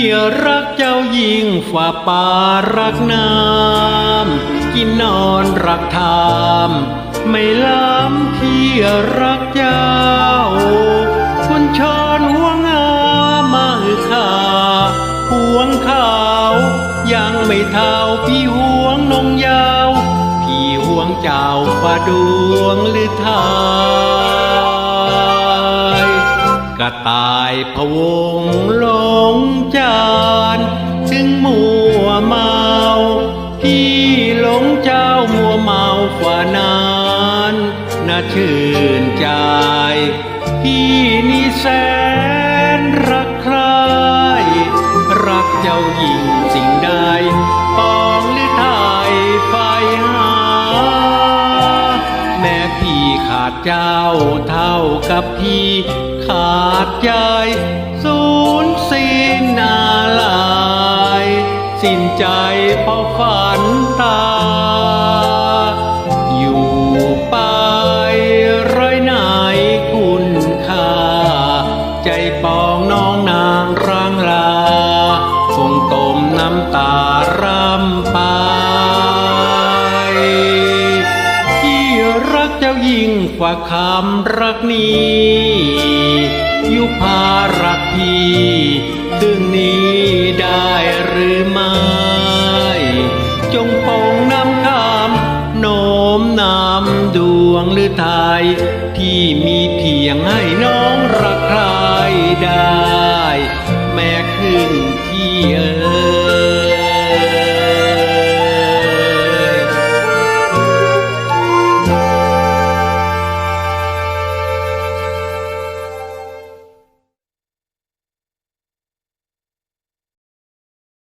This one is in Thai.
พี่รักเจ้ายิ่งฝ่าป่ารักน้ำกินนอนรักทามไม่ล้ำพี่รักเจ้า คุณชอนห่วงามาหือขาห่วงขาวยังไม่เท่าพี่ห่วงนงยาว พี่ห่วงเจ้าฝ่าดวงหรือไทยกระตา ยพะวงลงจานจึงมัวเมาพี่หลงเจ้ามัวเมาฝ่านานน่าชื่นใจพี่นี่แสน ดเจ้าเท่ากับพี่ ขาดใจสูญสิ้นนาลาย สิ้นใจเพราะฝันตาย เจ้ายิ่งกว่าคำรักนี้ ยุพารักพี่ถึงนี้ได้หรือไม่ จงปองน้ำคำโน้มนำดวงหรือไทย ที่มีเพียงให้น้องรักใครได้ แม่ขึ้นที่เอ่